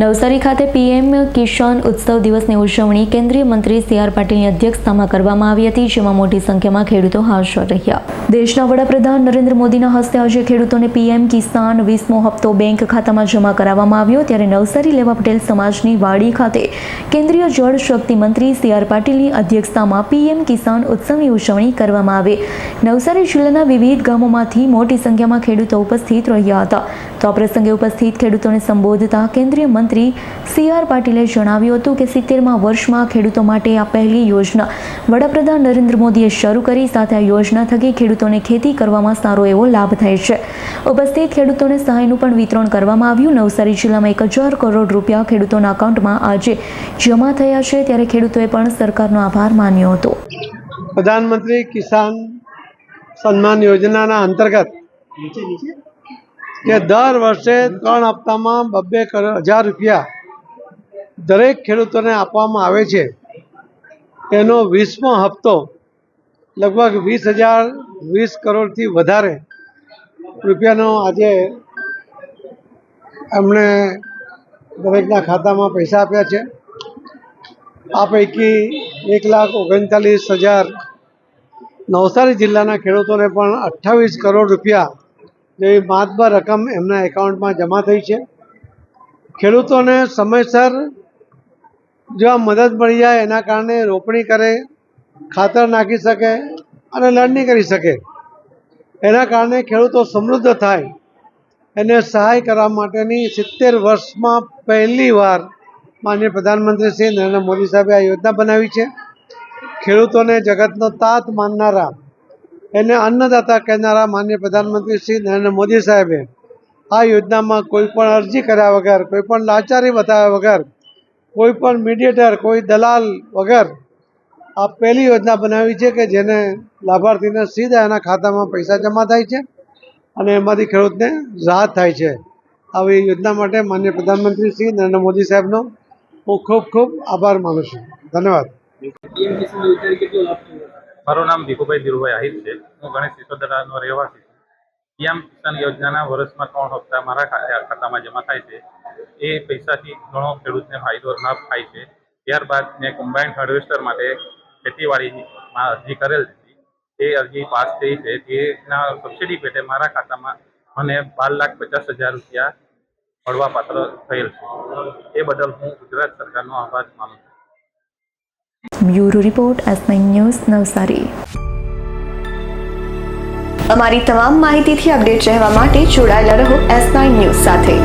નવસારી ખાતે પીએમ કિસાન ઉત્સવ દિવસની ઉજવણી કેન્દ્રીય મંત્રી સી આર પાટીલની અધ્યક્ષતામાં કરવામાં આવી હતી, જેમાં મોટી સંખ્યામાં ખેડૂતો હાજર રહ્યા. દેશના વડાપ્રધાન નરેન્દ્ર મોદીના હસ્તે આજે ખેડૂતોને પીએમ કિસાન વીસમો હપ્તો બેંક ખાતામાં જમા કરાવવામાં આવ્યો. ત્યારે નવસારી લેવા પટેલ સમાજની વાડી ખાતે કેન્દ્રીય જળ શક્તિ મંત્રી સી આર પાટીલની અધ્યક્ષતામાં પીએમ કિસાન ઉત્સવની ઉજવણી કરવામાં આવી. નવસારી જિલ્લાના વિવિધ ગામોમાંથી મોટી સંખ્યામાં ખેડૂતો ઉપસ્થિત રહ્યા હતા. તો આ પ્રસંગે ઉપસ્થિત ખેડૂતોને સંબોધતા કેન્દ્રીય મંત્રી સી આર પાટીલે જણાવ્યું હતું કે સિત્તેરમાં વર્ષમાં ખેડૂતો માટે આ પહેલી યોજના. વડાપ્રધાન નરેન્દ્ર મોદીએ શરૂ કરી, સાથે આ યોજના થકી ખેડૂતોને ખેતી કરવામાં સારો એવો લાભ થાય છે. ઉપસ્થિત ખેડૂતોને સહાયનું પણ વિતરણ કરવામાં આવ્યું. નવસારી જિલ્લામાં એક હજાર કરોડ રૂપિયા ખેડૂતોના અકાઉન્ટમાં આજે જમા થયા છે. ત્યારે ખેડૂતોએ પણ સરકારનો આભાર માન્યો હતો. પ્રધાનમંત્રી કિસાન સન્માન યોજનાના અંતર્ગત કે દર વર્ષે ત્રણ હપ્તામાં બબ્બે કરોડ હજાર રૂપિયા દરેક ખેડૂતોને આપવામાં આવે છે. એનો વીસમો હપ્તો લગભગ વીસ હજાર વીસ કરોડથી વધારે રૂપિયાનો આજે એમણે દરેકના ખાતામાં પૈસા આપ્યા છે. આ પૈકી એક લાખ ઓગણચાલીસ હજાર નવસારી જિલ્લાના ખેડૂતોને પણ અઠ્ઠાવીસ કરોડ રૂપિયા જેવી માતબર રકમ એમના એકાઉન્ટમાં જમા થઈ છે. ખેડૂતોને સમયસર જો મદદ મળી જાય એના કારણે રોપણી કરે, ખાતર નાખી શકે અને લણણી કરી શકે. એના કારણે ખેડૂતો સમૃદ્ધ થાય એને સહાય કરવા માટેની સિત્તેર વર્ષમાં પહેલી વાર માન્ય પ્રધાનમંત્રી શ્રી નરેન્દ્ર મોદી સાહેબે આ યોજના બનાવી છે. ખેડૂતોને જગતનો તાત માનનારા, એને અન્નદાતા કહેનારા માન્ય પ્રધાનમંત્રી શ્રી નરેન્દ્ર મોદી સાહેબે આ યોજનામાં કોઈ પણ અરજી કર્યા વગર, કોઈ પણ લાચારી બતાવ્યા વગર, કોઈ પણ મીડિયેટર, કોઈ દલાલ વગર આ પહેલી યોજના બનાવી છે કે જેને લાભાર્થીને સીધા એના ખાતામાં પૈસા જમા થાય છે અને એમાંથી ખેડૂતને રાહત થાય છે. આવી યોજના માટે માન્ય પ્રધાનમંત્રી શ્રી નરેન્દ્ર મોદી સાહેબનો હું ખૂબ ખૂબ આભાર માનું છું. ધન્યવાદ. મારું નામ ભીખુભાઈ ધીરુભાઈ આહિર છે. હું ગણેશ સિસોદરાનો રહેવાસી છું. પીએમ કિસાન યોજનાના વર્ષમાં ત્રણ હપ્તા મારા ખાતે ખાતામાં જમા થાય છે. એ પૈસાથી ઘણો ખેડૂતને ફાયદો લાભ થાય છે. ત્યારબાદ મેં કમ્બાઇન્ડ હાર્વેસ્ટર માટે ખેતીવાડીમાં અરજી કરેલ હતી. એ અરજી પાસ થઈ છે. તેના સબસિડી પેટે મારા ખાતામાં મને બાર લાખ પચાસ હજાર રૂપિયા મળવાપાત્ર થયેલ છે. એ બદલ હું ગુજરાત સરકારનો આભાર માનું છું. Bureau report S news Navsari. અમારી તમામ માહિતીથી અપડેટ રહેવા માટે જોડાયેલા રહો એસ ન્યૂઝ સાથે.